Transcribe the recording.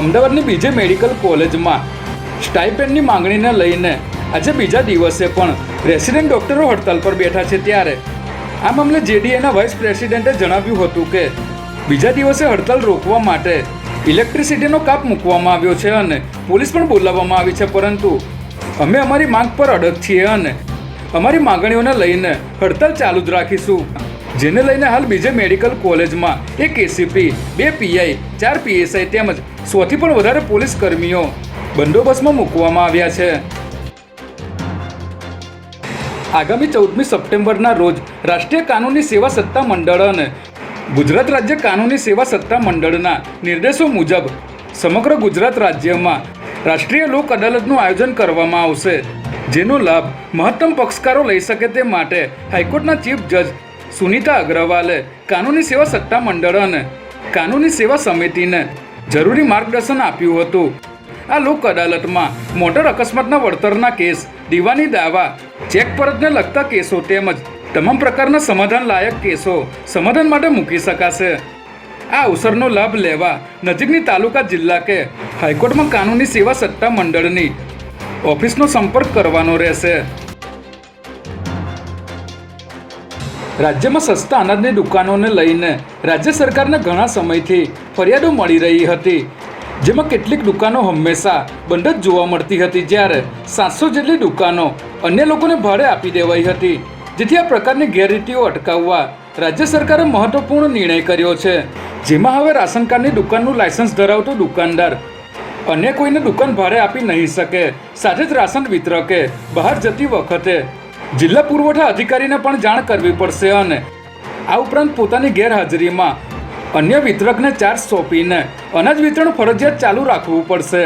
અમદાવાદની બીજે મેડિકલ કોલેજમાં સ્ટાઇપેન્ડની માંગણીને લઈને આજે બીજા દિવસે પણ રેસિડેન્ટ ડોક્ટરો હડતાલ પર બેઠા છે ત્યારે આ મામલે જેડીએના વાઇસ પ્રેસિડેન્ટે જણાવ્યું હતું કે બીજા દિવસે હડતાલ રોકવા માટે ઇલેક્ટ્રિસિટીનો કાપ મૂકવામાં આવ્યો છે અને પોલીસ પણ બોલાવવામાં આવી છે, પરંતુ અમે અમારી માંગ પર અડગ છીએ અને અમારી માંગણીઓને લઈને હડતાલ ચાલુ જ રાખીશું. જેને લઈને હાલ બીજે મેડિકલ કોલેજમાં એક એસીપી બે પીઆઈ ચાર પીએસઆઈ તેમજ સોથી પણ વધારે પોલીસ કર્મીઓ બંદોબસ્તમાં મૂકવામાં આવ્યા છે. આગામી ચૌદમી સપ્ટેમ્બરના રોજ રાષ્ટ્રીય કાનૂની સેવા સત્તા મંડળ અને ગુજરાત રાજ્ય કાનૂની સેવા સત્તા મંડળના નિર્દેશો મુજબ સમગ્ર ગુજરાત રાજ્યમાં રાષ્ટ્રીય લોક અદાલતનું આયોજન કરવામાં આવશે, જેનો લાભ મહત્તમ પક્ષકારો લઈ શકે તે માટે હાઈકોર્ટના ચીફ જજ સુનીતા અગ્રવાલે કાનૂની સેવા સત્તા મંડળ અને કાનૂની સેવા સમિતિને જરૂરી માર્ગદર્શન આપ્યું હતું. આ લોક અદાલતમાં મોટર અકસ્માતના વળતરના કેસ, દીવાની દાવા, ચેક પરતને લગતા કેસો તેમજ તમામ પ્રકારના સમાધાન લાયક કેસો સમાધાન માટે મૂકી શકાશે. આ અવસરનો લાભ લેવા નજીકની તાલુકા જિલ્લા કે હાઈકોર્ટમાં કાનૂની સેવા સત્તા મંડળની ઓફિસનો સંપર્ક કરવાનો રહેશે. રાજ્યમાં સસ્તા અનાજની દુકાનોને લઈને રાજ્ય સરકારને ઘણા સમયથી ફરિયાદો મળી રહી હતી, જેમાં કેટલીક દુકાનો હંમેશા બંધ જ જોવા મળતી હતી જ્યારે સાતસો જેટલી દુકાનો અન્ય લોકોને ભાડે આપી દેવાઈ હતી, જેથી આ પ્રકારની ગેરરીતિઓ અટકાવવા રાજ્ય સરકારે મહત્વપૂર્ણ નિર્ણય કર્યો છે. જેમાં હવે રાશન કાર્ડની દુકાનનું લાયસન્સ ધરાવતો દુકાનદાર અન્ય કોઈને દુકાન ભાડે આપી નહીં શકે, સાથે જ રાશન વિતરકે બહાર જતી વખતે જિલ્લા પુરવઠા અધિકારીને પણ જાણ કરવી પડશે અને આ ઉપરાંત પોતાની ગેરહાજરીમાં અન્ય વિતરકને ચાર્જ સોંપીને અનાજ વિતરણ ફરજિયાત ચાલુ રાખવું પડશે.